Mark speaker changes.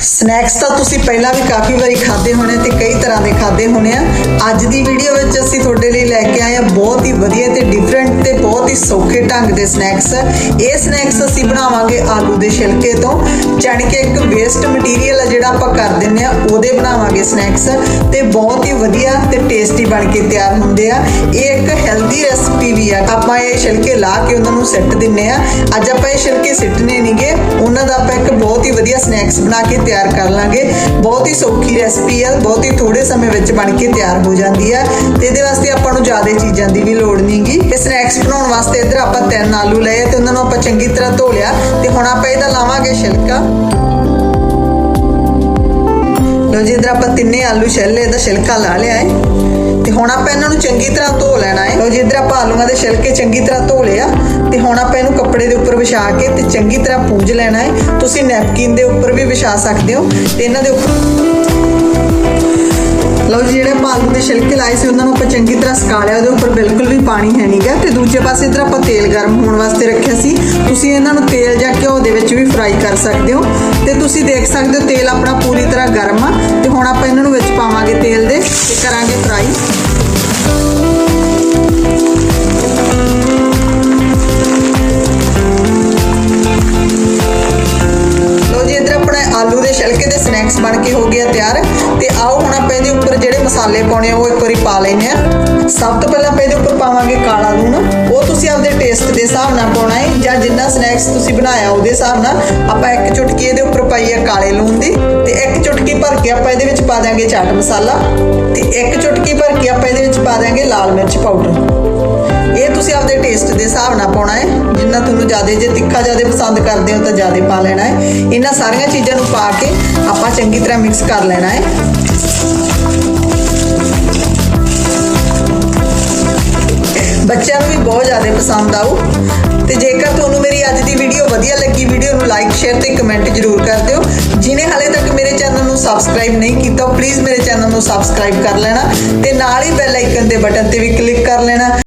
Speaker 1: Snacks ਤਾਂ ਤੁਸੀਂ ਪਹਿਲਾਂ ਵੀ ਕਾਫੀ ਵਾਰੀ ਖਾਦੇ ਹੋਣੇ ਤੇ ਕਈ ਤਰ੍ਹਾਂ ਦੇ ਖਾਦੇ ਹੋਣੇ ਆ। ਅੱਜ ਦੀ ਵੀਡੀਓ ਵਿੱਚ ਅਸੀਂ ਤੁਹਾਡੇ ਲਈ ਲੈ ਕੇ ਆਏ ਆ ਬਹੁਤ ਹੀ ਵਧੀਆ ਤੇ ਡਿਫਰੈਂਟ ਤੇ ਬਹੁਤ ਹੀ ਸੌਖੇ ਢੰਗ ਦੇ ਸਨੈਕਸ ਇਹ ਸਨੈਕਸ ਅਸੀਂ ਬਣਾਵਾਂਗੇ ਆਲੂ ਦੇ ਛਿਲਕੇ ਤੋਂ, ਜਾਣੀ ਕਿ ਇੱਕ ਵੇਸਟ ਮਟੀਰੀਅਲ ਆ ਜਿਹੜਾ ਆਪਾਂ ਕਰ ਦਿੰਨੇ ਆ, ਉਹਦੇ ਬਣਾਵਾਂਗੇ ਸਨੈਕਸ ਤੇ ਬਹੁਤ ਹੀ ਵਧੀਆ ਤੇ ਟੇਸਟੀ ਬਣ ਕੇ ਤਿਆਰ ਹੁੰਦੇ ਆ। ਇਹ ਇੱਕ ਹੈਲਦੀ ਰੈਸਪੀ ਵੀ ਆ। ਆਪਾਂ ਇਹ ਛਿਲਕੇ ਲਾ ਕੇ ਉਹਨਾਂ ਨੂੰ ਸਿੱਟ ਦਿੰਨੇ ਆ। ਅੱਜ ਆਪਾਂ ਇਹ ਛਿਲਕੇ ਸਿੱਟਨੇ ਵਧੀਆ ਸਨੈਕਸ ਬਣਾ ਕੇ ਤਿਆਰ ਕਰ ਲਾਂਗੇ। ਬਹੁਤ ਹੀ ਸੌਖੀ ਰੈਸਪੀ ਆ, ਬਹੁਤ ਹੀ ਥੋੜੇ ਸਮੇਂ ਵਿੱਚ ਬਣ ਕੇ ਤਿਆਰ ਹੋ ਜਾਂਦੀ ਆ। ਤੇ ਇਹਦੇ ਵਾਸਤੇ ਆਪਾਂ ਨੂੰ ਜ਼ਿਆਦਾ ਚੀਜ਼ਾਂ ਦੀ ਵੀ ਲੋੜ ਨਹੀਂਗੀ ਇਹ ਸਨੈਕਸ ਬਣਾਉਣ ਵਾਸਤੇ ਇੱਧਰ ਆਪਾਂ ਤਿੰਨ ਆਲੂ ਲਏ ਤੇ ਉਹਨਾਂ ਨੂੰ ਆਪਾਂ ਚੰਗੀ ਤਰ੍ਹਾਂ ਧੋ ਲਿਆ। ਤੇ ਹੁਣ ਆਪਾਂ ਇਹਦਾ ਲਾਵਾਂਗੇ ਛਿਲਕਾ। ਲੋ ਜੀ, ਇਧਰ ਆਪਾਂ ਤਿੰਨੇ ਆਲੂ ਛਿੱਲੇ ਦਾ ਛਿਲਕਾ ਲਾ ਲਿਆ ਹੈ ਤੇ ਹੁਣ ਆਪਾਂ ਇਹਨਾਂ ਨੂੰ ਚੰਗੀ ਤਰ੍ਹਾਂ ਧੋ ਲੈਣਾ ਹੈ। ਲੋ ਜਿੱਧਰ ਆਪਾਂ ਆਲੂਆਂ ਦੇ ਛਿਲਕੇ ਚੰਗੀ ਤਰ੍ਹਾਂ ਧੋ ਲਿਆ ਤੇ ਹੁਣ ਆਪਾਂ ਇਹਨੂੰ ਕੱਪੜੇ ਦੇ ਉੱਪਰ ਵਿਛਾ ਕੇ ਤੇ ਚੰਗੀ ਤਰ੍ਹਾਂ ਪੂੰਝ ਲੈਣਾ ਹੈ। ਤੁਸੀਂ ਨੈਪਕਿਨ ਦੇ ਉੱਪਰ ਵੀ ਵਿਛਾ ਸਕਦੇ ਹੋ ਤੇ ਇਹਨਾਂ ਦੇ ਉੱਪਰ ਲਓ ਜੀ, ਜਿਹੜੇ ਆਪਾਂ ਆਲੂ ਦੇ ਛਿਲਕੇ ਲਾਏ ਸੀ, ਉਹਨਾਂ ਨੂੰ ਆਪਾਂ ਚੰਗੀ ਤਰ੍ਹਾਂ ਸੁਕਾ ਲਿਆ। ਉਹਦੇ ਉੱਪਰ ਬਿਲਕੁਲ ਵੀ ਪਾਣੀ ਹੈ ਨਹੀਂਗਾ ਤੇ ਦੂਜੇ ਪਾਸੇ ਇਧਰ ਆਪਾਂ ਤੇਲ ਗਰਮ ਹੋਣ ਵਾਸਤੇ ਰੱਖਿਆ ਸੀ। ਤੁਸੀਂ ਇਹਨਾਂ ਨੂੰ ਤੇਲ ਜਾਂ ਘਿਓ ਦੇ ਵਿੱਚ ਵੀ ਫਰਾਈ ਕਰ ਸਕਦੇ ਹੋ। ਤੇ ਤੁਸੀਂ ਦੇਖ ਸਕਦੇ ਹੋ, ਤੇਲ ਆਪਣਾ ਪੂਰੀ ਤਰ੍ਹਾਂ ਗਰਮ ਸਨੈਕਸ ਬਣ ਕੇ ਹੋ ਗਿਆ ਤਿਆਰ। ਤੇ ਆਓ ਹੁਣ ਆਪਾਂ ਇਹਦੇ ਉੱਪਰ ਜਿਹੜੇ ਮਸਾਲੇ ਪਾਉਣੇ ਆ, ਉਹ ਇੱਕ ਵਾਰੀ ਪਾ ਲੈਨੇ ਆ। ਸਭ ਤੋਂ ਪਹਿਲਾਂ ਆਪਾਂ ਇਹਦੇ ਉੱਪਰ ਪਾਵਾਂਗੇ ਕਾਲਾ ਲੂਣ। ਉਹ ਤੁਸੀਂ ਆਪਦੇ ਟੇਸਟ ਦੇ ਹਿਸਾਬ ਨਾਲ ਪਾਉਣਾ ਹੈ ਜਾਂ ਜਿੰਨਾ ਸਨੈਕਸ ਤੁਸੀਂ ਬਣਾਇਆ ਉਹਦੇ ਹਿਸਾਬ ਨਾਲ ਆਪਾਂ ਇੱਕ ਚੁਟਕੀ ਇਹਦੇ ਉੱਪਰ ਪਾਈ ਆ ਕਾਲੇ ਲੂਣ ਦੀ। ਤੇ ਇੱਕ ਚੁਟਕੀ ਭਰ ਕੇ ਆਪਾਂ ਇਹਦੇ ਵਿੱਚ ਪਾ ਦਾਂਗੇ ਚਾਟ ਮਸਾਲਾ। ਤੇ ਇੱਕ ਚੁਟਕੀ ਭਰ ਕੇ ਆਪਾਂ ਇਹਦੇ ਵਿੱਚ ਪਾ ਦਾਂਗੇ ਲਾਲ ਮਿਰਚ ਪਾਊਡਰ ਇਹ ਤੁਸੀਂ ਆਪਦੇ ਟੇਸਟ ਦੇ ਹਿਸਾਬ ਨਾਲ ਪਾਉਣਾ ਹੈ ਜਿੰਨਾ ਤੁਹਾਨੂੰ ਜ਼ਿਆਦਾ ਜੇ ਤਿੱਖਾ ਜ਼ਿਆਦਾ ਪਸੰਦ ਕਰਦੇ ਹੋ ਤਾਂ ਜ਼ਿਆਦਾ ਪਾ ਲੈਣਾ ਹੈ ਇਹਨਾਂ ਸਾਰੀਆਂ ਚੀਜ਼ਾਂ ਨੂੰ ਪਾ ਕੇ ਆਪਾਂ ਚੰਗੀ ਤਰ੍ਹਾਂ ਮਿਕਸ ਕਰ ਲੈਣਾ ਹੈ। ਬੱਚਿਆਂ ਨੂੰ ਵੀ ਬਹੁਤ ਜ਼ਿਆਦਾ ਪਸੰਦ ਆਊ। ਤੇ ਜੇਕਰ ਤੁਹਾਨੂੰ ਮੇਰੀ ਅੱਜ ਦੀ ਵੀਡੀਓ ਵਧੀਆ ਲੱਗੀ ਵੀਡੀਓ ਨੂੰ ਲਾਈਕ ਸ਼ੇਅਰ ਤੇ ਕਮੈਂਟ ਜ਼ਰੂਰ ਕਰ ਦਿਓ। ਜਿਨੇ ਹਾਲੇ ਤੱਕ ਮੇਰੇ ਚੈਨਲ ਨੂੰ ਸਬਸਕ੍ਰਾਈਬ ਨਹੀਂ ਕੀਤਾ ਪਲੀਜ਼ ਮੇਰੇ ਚੈਨਲ ਨੂੰ ਸਬਸਕ੍ਰਾਈਬ ਕਰ ਲੈਣਾ ਤੇ ਨਾਲ ਹੀ ਬੈਲ ਆਈਕਨ ਦੇ ਬਟਨ ਤੇ ਵੀ ਕਲਿੱਕ ਕਰ ਲੈਣਾ।